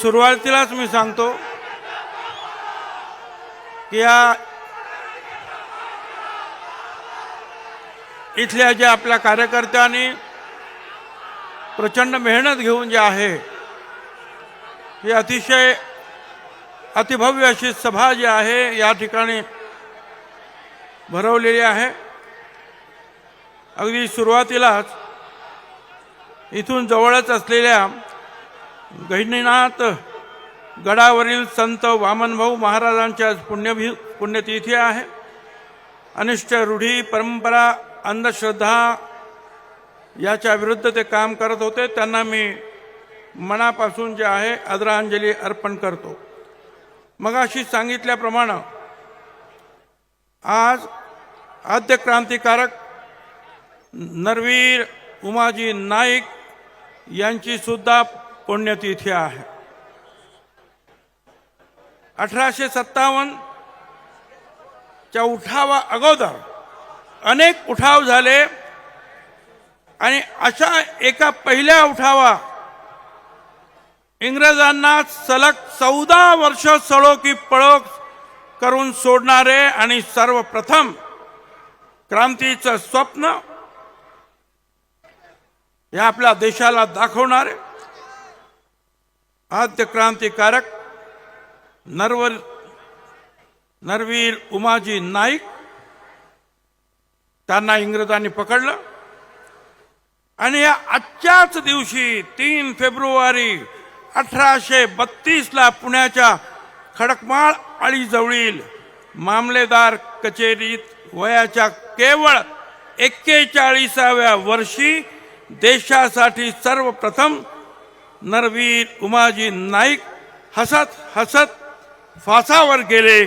सुरुवातीलाच मी सांगतो की या इथल्या ज्या आपल्या कार्यकर्त्यांनी प्रचंड मेहनत घेऊन जे आहे ही अतिशय अतिभव्य अशी सभा जी आहे या ठिकाणी भरवलेली आहे. अगदी सुरुवातीलाच इथून जवळच असलेल्या गहिनीनाथ गडावरील संत वामनभाऊ महाराजांच्या पुण्यभि पुण्यभी पुण्यतिथी आहे. अनिष्ट रूढी परंपरा अंधश्रद्धा याच्या विरुद्ध ते काम करत होते. त्यांना मी मनापासून जे आहे आदरांजली अर्पण करतो. मग अशी सांगितल्याप्रमाणे आज आद्य क्रांतिकारक नरवीर उमाजी नाईक यांची सुद्धा पुण्यतिथी आहे. अठराशे सत्तावन्न च्या उठावा अगोदर अनेक उठाव झाले आणि अशा एका पहिल्या उठावा इंग्रजांना सलग चौदा वर्ष सळो की पळो करून सोडणारे आणि सर्वप्रथम क्रांतीचं स्वप्न हे आपल्या देशाला दाखवणारे. आद्य क्रांतिकारक नरवर नरवीर उमाजी नाईक त्यांना इंग्रजांनी पकडलं. आणि या आजच्याच दिवशी तीन फेब्रुवारी अठराशे बत्तीसला पुण्याच्या खडकमाळ आळीजवळील मामलेदार कचेरीत वयाच्या केवळ एक्केचाळीसाव्या वर्षी देशासाठी सर्वप्रथम नरवीर उमाजी नाईक हसत हसत फासावर गेले.